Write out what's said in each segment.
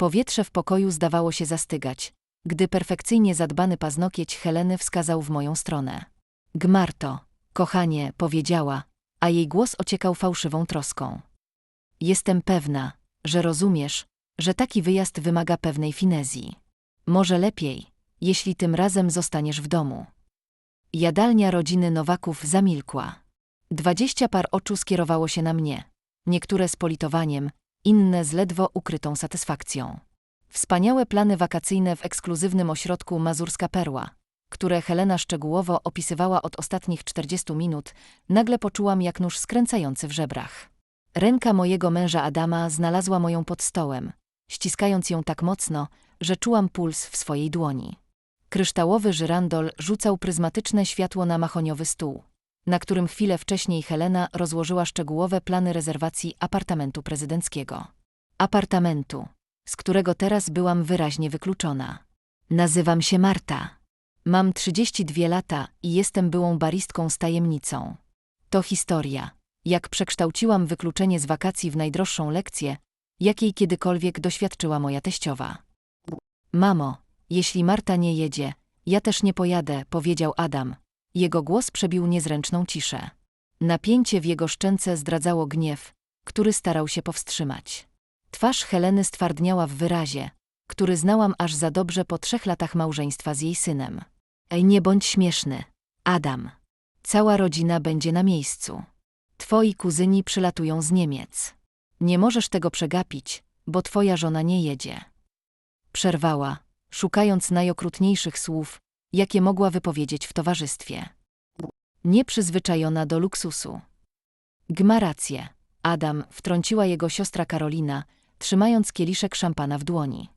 Powietrze w pokoju zdawało się zastygać, gdy perfekcyjnie zadbany paznokieć Heleny wskazał w moją stronę. Gmarto, kochanie, powiedziała, a jej głos ociekał fałszywą troską. Jestem pewna, że rozumiesz, że taki wyjazd wymaga pewnej finezji. Może lepiej, jeśli tym razem zostaniesz w domu. Jadalnia rodziny Nowaków zamilkła. Dwadzieścia par oczu skierowało się na mnie, niektóre z politowaniem, inne z ledwo ukrytą satysfakcją. Wspaniałe plany wakacyjne w ekskluzywnym ośrodku Mazurska Perła, które Helena szczegółowo opisywała od ostatnich 40 minut, nagle poczułam jak nóż skręcający w żebrach. Ręka mojego męża Adama znalazła moją pod stołem, ściskając ją tak mocno, że czułam puls w swojej dłoni. Kryształowy żyrandol rzucał pryzmatyczne światło na mahoniowy stół, na którym chwilę wcześniej Helena rozłożyła szczegółowe plany rezerwacji apartamentu prezydenckiego. Apartamentu, z którego teraz byłam wyraźnie wykluczona. Nazywam się Marta. Mam 32 lata i jestem byłą baristką z tajemnicą. To historia, jak przekształciłam wykluczenie z wakacji w najdroższą lekcję, jakiej kiedykolwiek doświadczyła moja teściowa. Mamo, jeśli Marta nie jedzie, ja też nie pojadę, powiedział Adam. Jego głos przebił niezręczną ciszę. Napięcie w jego szczęce zdradzało gniew, który starał się powstrzymać. Twarz Heleny stwardniała w wyrazie, który znałam aż za dobrze po trzech latach małżeństwa z jej synem. Ej, nie bądź śmieszny. Adam. Cała rodzina będzie na miejscu. Twoi kuzyni przylatują z Niemiec. Nie możesz tego przegapić, bo twoja żona nie jedzie. Przerwała, szukając najokrutniejszych słów, jakie mogła wypowiedzieć w towarzystwie. Nieprzyzwyczajona do luksusu. Gma rację. Adam wtrąciła jego siostra Karolina, trzymając kieliszek szampana w dłoni.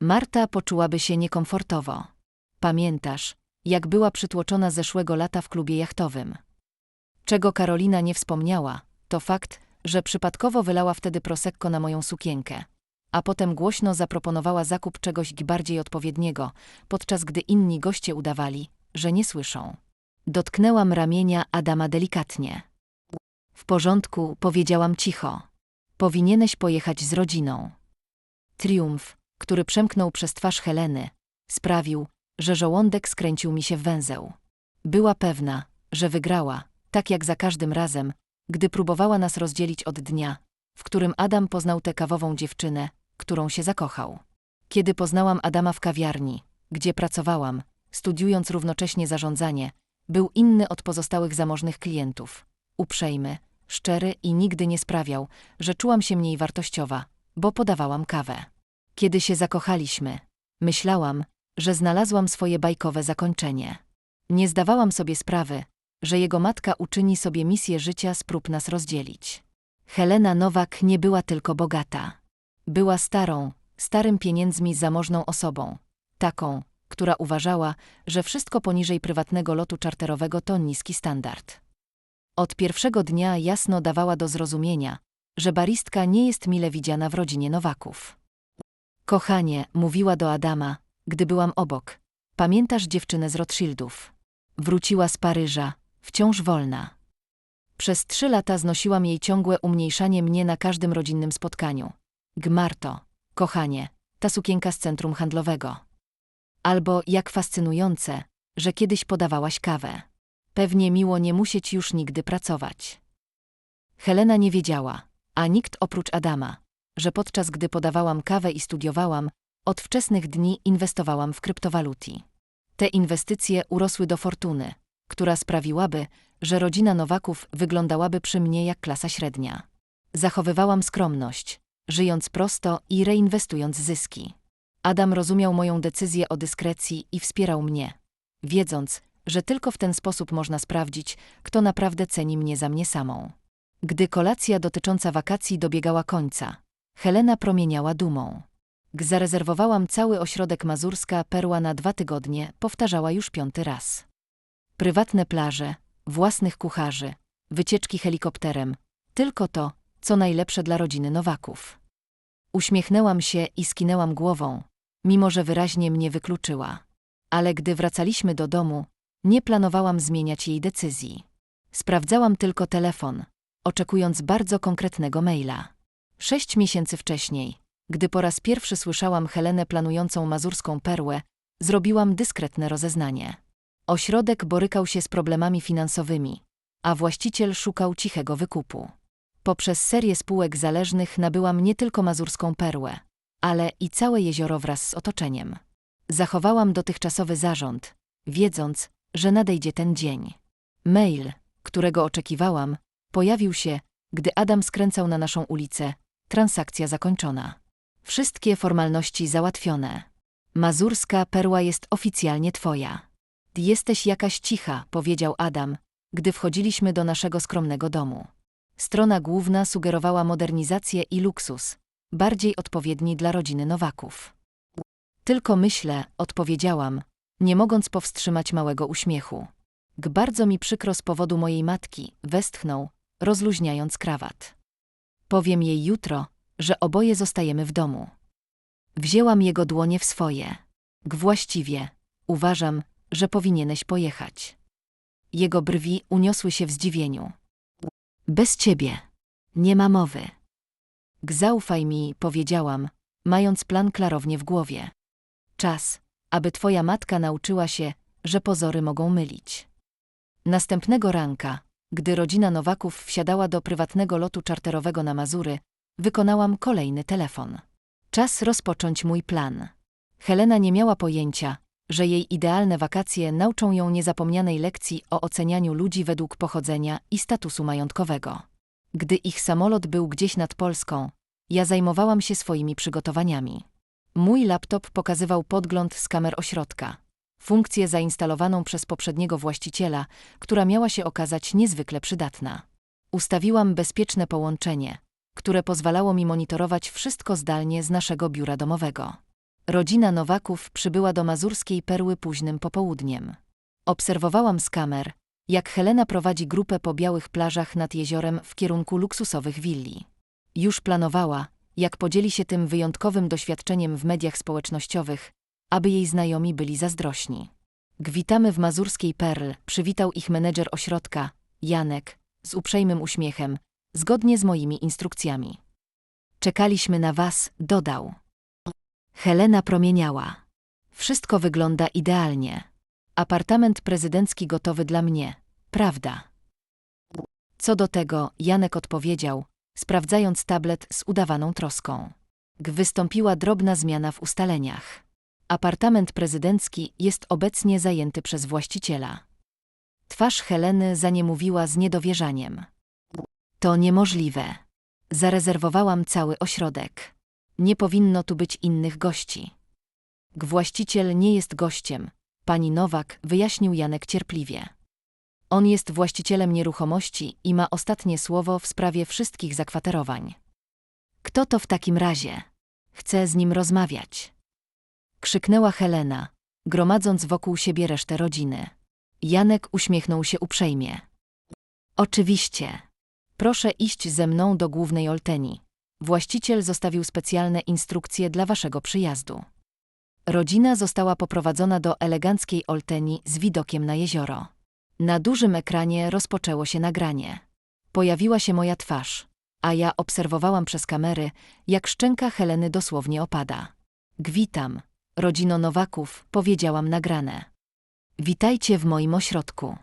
Marta poczułaby się niekomfortowo. Pamiętasz, jak była przytłoczona zeszłego lata w klubie jachtowym. Czego Karolina nie wspomniała, to fakt, że przypadkowo wylała wtedy prosekko na moją sukienkę, a potem głośno zaproponowała zakup czegoś bardziej odpowiedniego, podczas gdy inni goście udawali, że nie słyszą. Dotknęłam ramienia Adama delikatnie. W porządku, powiedziałam cicho. Powinieneś pojechać z rodziną. Triumf, który przemknął przez twarz Heleny, sprawił, że żołądek skręcił mi się w węzeł. Była pewna, że wygrała, tak jak za każdym razem, gdy próbowała nas rozdzielić od dnia, w którym Adam poznał tę kawową dziewczynę, którą się zakochał. Kiedy poznałam Adama w kawiarni, gdzie pracowałam, studiując równocześnie zarządzanie, był inny od pozostałych zamożnych klientów. Uprzejmy, szczery i nigdy nie sprawiał, że czułam się mniej wartościowa, bo podawałam kawę. Kiedy się zakochaliśmy, myślałam, że znalazłam swoje bajkowe zakończenie. Nie zdawałam sobie sprawy, że jego matka uczyni sobie misję życia z prób nas rozdzielić. Helena Nowak nie była tylko bogata. Była starą, starym pieniędzmi zamożną osobą, taką, która uważała, że wszystko poniżej prywatnego lotu czarterowego to niski standard. Od pierwszego dnia jasno dawała do zrozumienia, że baristka nie jest mile widziana w rodzinie Nowaków. Kochanie, mówiła do Adama, gdy byłam obok. Pamiętasz dziewczynę z Rothschildów? Wróciła z Paryża, wciąż wolna. Przez trzy lata znosiłam jej ciągłe umniejszanie mnie na każdym rodzinnym spotkaniu. Gmarto, kochanie, ta sukienka z centrum handlowego. Albo jak fascynujące, że kiedyś podawałaś kawę. Pewnie miło nie musieć już nigdy pracować. Helena nie wiedziała, a nikt oprócz Adama, że podczas gdy podawałam kawę i studiowałam, od wczesnych dni inwestowałam w kryptowaluty. Te inwestycje urosły do fortuny, która sprawiłaby, że rodzina Nowaków wyglądałaby przy mnie jak klasa średnia. Zachowywałam skromność, żyjąc prosto i reinwestując zyski. Adam rozumiał moją decyzję o dyskrecji i wspierał mnie, wiedząc, że tylko w ten sposób można sprawdzić, kto naprawdę ceni mnie za mnie samą. Gdy kolacja dotycząca wakacji dobiegała końca, Helena promieniała dumą. Gdy zarezerwowałam cały ośrodek Mazurska Perła na dwa tygodnie, powtarzała już piąty raz. Prywatne plaże, własnych kucharzy, wycieczki helikopterem, tylko to, co najlepsze dla rodziny Nowaków. Uśmiechnęłam się i skinęłam głową, mimo że wyraźnie mnie wykluczyła. Ale gdy wracaliśmy do domu, nie planowałam zmieniać jej decyzji. Sprawdzałam tylko telefon, oczekując bardzo konkretnego maila. Sześć miesięcy wcześniej, Gdy po raz pierwszy słyszałam Helenę planującą mazurską perłę, zrobiłam dyskretne rozeznanie. Ośrodek borykał się z problemami finansowymi, a właściciel szukał cichego wykupu. Poprzez serię spółek zależnych nabyłam nie tylko mazurską perłę, ale i całe jezioro wraz z otoczeniem. Zachowałam dotychczasowy zarząd, wiedząc, że nadejdzie ten dzień. Mail, którego oczekiwałam, pojawił się, gdy Adam skręcał na naszą ulicę. Transakcja zakończona. Wszystkie formalności załatwione. Mazurska perła jest oficjalnie twoja. Jesteś jakaś cicha, powiedział Adam, gdy wchodziliśmy do naszego skromnego domu. Strona główna sugerowała modernizację i luksus, bardziej odpowiedni dla rodziny Nowaków. Tylko myślę, odpowiedziałam, nie mogąc powstrzymać małego uśmiechu. G bardzo mi przykro z powodu mojej matki, westchnął, rozluźniając krawat. Powiem jej jutro, że oboje zostajemy w domu. Wzięłam jego dłonie w swoje. G właściwie, uważam, że powinieneś pojechać. Jego brwi uniosły się w zdziwieniu. Bez ciebie. Nie ma mowy. G zaufaj mi, powiedziałam, mając plan klarownie w głowie. Czas, aby twoja matka nauczyła się, że pozory mogą mylić. Następnego ranka, gdy rodzina Nowaków wsiadała do prywatnego lotu czarterowego na Mazury, wykonałam kolejny telefon. Czas rozpocząć mój plan. Helena nie miała pojęcia, że jej idealne wakacje nauczą ją niezapomnianej lekcji o ocenianiu ludzi według pochodzenia i statusu majątkowego. Gdy ich samolot był gdzieś nad Polską, ja zajmowałam się swoimi przygotowaniami. Mój laptop pokazywał podgląd z kamer ośrodka, funkcję zainstalowaną przez poprzedniego właściciela, która miała się okazać niezwykle przydatna. Ustawiłam bezpieczne połączenie, które pozwalało mi monitorować wszystko zdalnie z naszego biura domowego. Rodzina Nowaków przybyła do mazurskiej perły późnym popołudniem. Obserwowałam z kamer, jak Helena prowadzi grupę po białych plażach nad jeziorem w kierunku luksusowych willi. Już planowała, jak podzieli się tym wyjątkowym doświadczeniem w mediach społecznościowych, aby jej znajomi byli zazdrośni. Gwitamy w mazurskiej Perl, przywitał ich menedżer ośrodka, Janek, z uprzejmym uśmiechem, zgodnie z moimi instrukcjami. Czekaliśmy na was, dodał. Helena promieniała. Wszystko wygląda idealnie. Apartament prezydencki gotowy dla mnie, prawda? Co do tego, Janek odpowiedział, sprawdzając tablet z udawaną troską. G wystąpiła drobna zmiana w ustaleniach. Apartament prezydencki jest obecnie zajęty przez właściciela. Twarz Heleny zaniemówiła z niedowierzaniem. To niemożliwe. Zarezerwowałam cały ośrodek. Nie powinno tu być innych gości. G właściciel nie jest gościem, pani Nowak wyjaśnił Janek cierpliwie. On jest właścicielem nieruchomości i ma ostatnie słowo w sprawie wszystkich zakwaterowań. Kto to w takim razie? Chcę z nim rozmawiać. Krzyknęła Helena, gromadząc wokół siebie resztę rodziny. Janek uśmiechnął się uprzejmie. Oczywiście. Proszę iść ze mną do głównej Olteni. Właściciel zostawił specjalne instrukcje dla waszego przyjazdu. Rodzina została poprowadzona do eleganckiej Olteni z widokiem na jezioro. Na dużym ekranie rozpoczęło się nagranie. Pojawiła się moja twarz, a ja obserwowałam przez kamery, jak szczęka Heleny dosłownie opada. Gwitam, rodzino Nowaków, powiedziałam nagrane. Witajcie w moim ośrodku.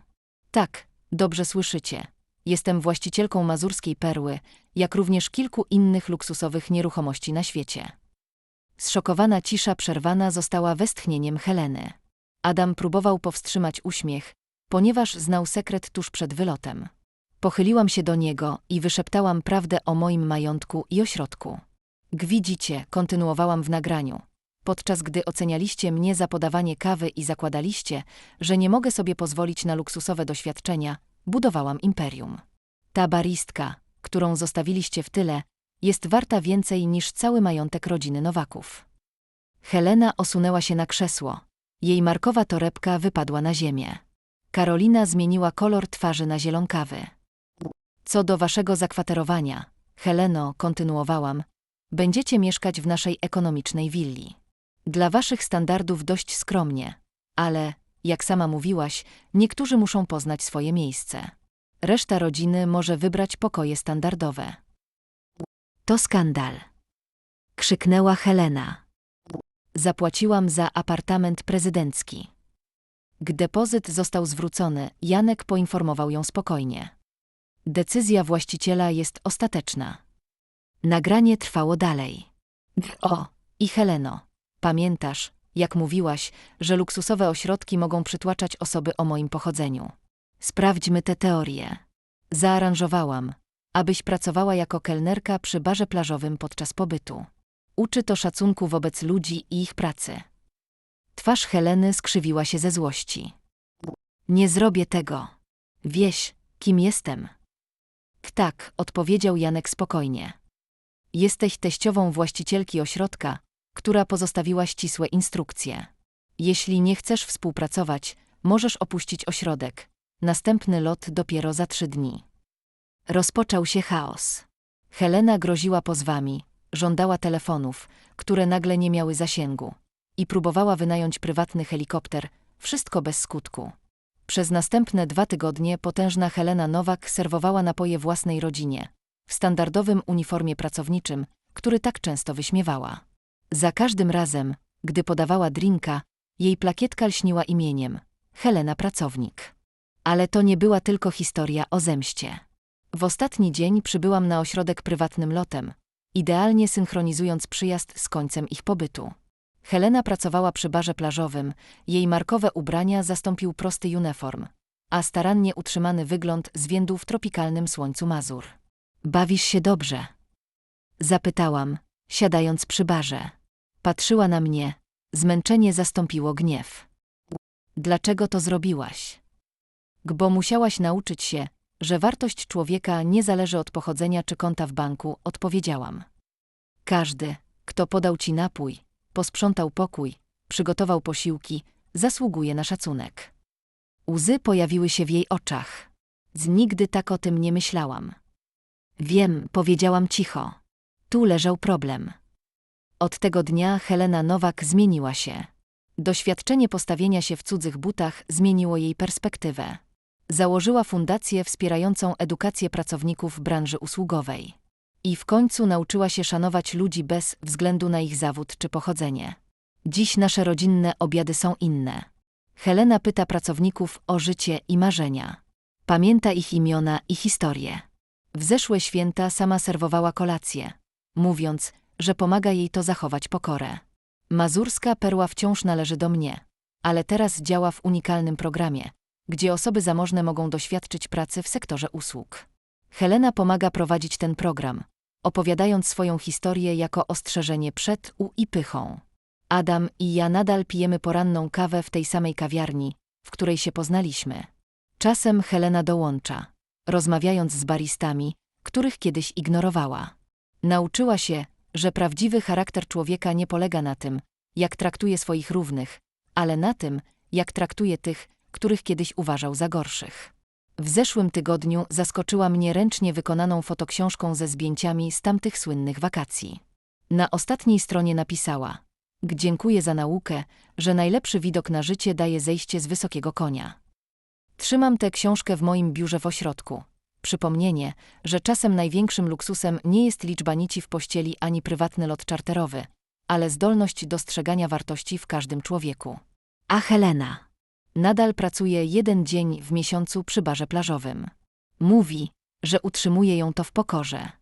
Tak, dobrze słyszycie. Jestem właścicielką mazurskiej perły, jak również kilku innych luksusowych nieruchomości na świecie. Zszokowana cisza przerwana została westchnieniem Heleny. Adam próbował powstrzymać uśmiech, ponieważ znał sekret tuż przed wylotem. Pochyliłam się do niego i wyszeptałam prawdę o moim majątku i ośrodku. Gwidzicie, kontynuowałam w nagraniu. Podczas gdy ocenialiście mnie za podawanie kawy i zakładaliście, że nie mogę sobie pozwolić na luksusowe doświadczenia, budowałam imperium. Ta baristka, którą zostawiliście w tyle, jest warta więcej niż cały majątek rodziny Nowaków. Helena osunęła się na krzesło. Jej markowa torebka wypadła na ziemię. Karolina zmieniła kolor twarzy na zielonkawy. Co do waszego zakwaterowania, Heleno, kontynuowałam, będziecie mieszkać w naszej ekonomicznej willi. Dla waszych standardów dość skromnie, ale, jak sama mówiłaś, niektórzy muszą poznać swoje miejsce. Reszta rodziny może wybrać pokoje standardowe. To skandal. Krzyknęła Helena. Zapłaciłam za apartament prezydencki. Gdy depozyt został zwrócony, Janek poinformował ją spokojnie. Decyzja właściciela jest ostateczna. Nagranie trwało dalej. O, i Heleno, pamiętasz, jak mówiłaś, że luksusowe ośrodki mogą przytłaczać osoby o moim pochodzeniu? Sprawdźmy tę teorię. Zaaranżowałam, abyś pracowała jako kelnerka przy barze plażowym podczas pobytu. Uczy to szacunku wobec ludzi i ich pracy. Twarz Heleny skrzywiła się ze złości. Nie zrobię tego. Wieś, kim jestem. Tak, odpowiedział Janek spokojnie. Jesteś teściową właścicielki ośrodka, która pozostawiła ścisłe instrukcje. Jeśli nie chcesz współpracować, możesz opuścić ośrodek. Następny lot dopiero za trzy dni. Rozpoczął się chaos. Helena groziła pozwami, żądała telefonów, które nagle nie miały zasięgu, i próbowała wynająć prywatny helikopter, wszystko bez skutku. Przez następne dwa tygodnie potężna Helena Nowak serwowała napoje własnej rodzinie, w standardowym uniformie pracowniczym, który tak często wyśmiewała. Za każdym razem, gdy podawała drinka, jej plakietka lśniła imieniem Helena Pracownik. Ale to nie była tylko historia o zemście. W ostatni dzień przybyłam na ośrodek prywatnym lotem, idealnie synchronizując przyjazd z końcem ich pobytu. Helena pracowała przy barze plażowym, jej markowe ubrania zastąpił prosty uniform, a starannie utrzymany wygląd zwiędł w tropikalnym słońcu Mazur. Bawisz się dobrze? Zapytałam, siadając przy barze. Patrzyła na mnie, zmęczenie zastąpiło gniew. Dlaczego to zrobiłaś? Gbo musiałaś nauczyć się, że wartość człowieka nie zależy od pochodzenia czy konta w banku, odpowiedziałam. Każdy, kto podał ci napój, posprzątał pokój, przygotował posiłki, zasługuje na szacunek. Łzy pojawiły się w jej oczach. Z nigdy tak o tym nie myślałam. Wiem, powiedziałam cicho. Tu leżał problem. Od tego dnia Helena Nowak zmieniła się. Doświadczenie postawienia się w cudzych butach zmieniło jej perspektywę. Założyła fundację wspierającą edukację pracowników branży usługowej. I w końcu nauczyła się szanować ludzi bez względu na ich zawód czy pochodzenie. Dziś nasze rodzinne obiady są inne. Helena pyta pracowników o życie i marzenia. Pamięta ich imiona i historie. W zeszłe święta sama serwowała kolację, mówiąc, że pomaga jej to zachować pokorę. Mazurska perła wciąż należy do mnie, ale teraz działa w unikalnym programie, gdzie osoby zamożne mogą doświadczyć pracy w sektorze usług. Helena pomaga prowadzić ten program, opowiadając swoją historię jako ostrzeżenie przed u i pychą. Adam i ja nadal pijemy poranną kawę w tej samej kawiarni, w której się poznaliśmy. Czasem Helena dołącza, rozmawiając z baristami, których kiedyś ignorowała. Nauczyła się, że prawdziwy charakter człowieka nie polega na tym, jak traktuje swoich równych, ale na tym, jak traktuje tych, których kiedyś uważał za gorszych. W zeszłym tygodniu zaskoczyła mnie ręcznie wykonaną fotoksiążką ze zdjęciami z tamtych słynnych wakacji. Na ostatniej stronie napisała: Dziękuję za naukę, że najlepszy widok na życie daje zejście z wysokiego konia. Trzymam tę książkę w moim biurze w ośrodku. Przypomnienie, że czasem największym luksusem nie jest liczba nici w pościeli ani prywatny lot czarterowy, ale zdolność dostrzegania wartości w każdym człowieku. A Helena nadal pracuje jeden dzień w miesiącu przy barze plażowym. Mówi, że utrzymuje ją to w pokorze.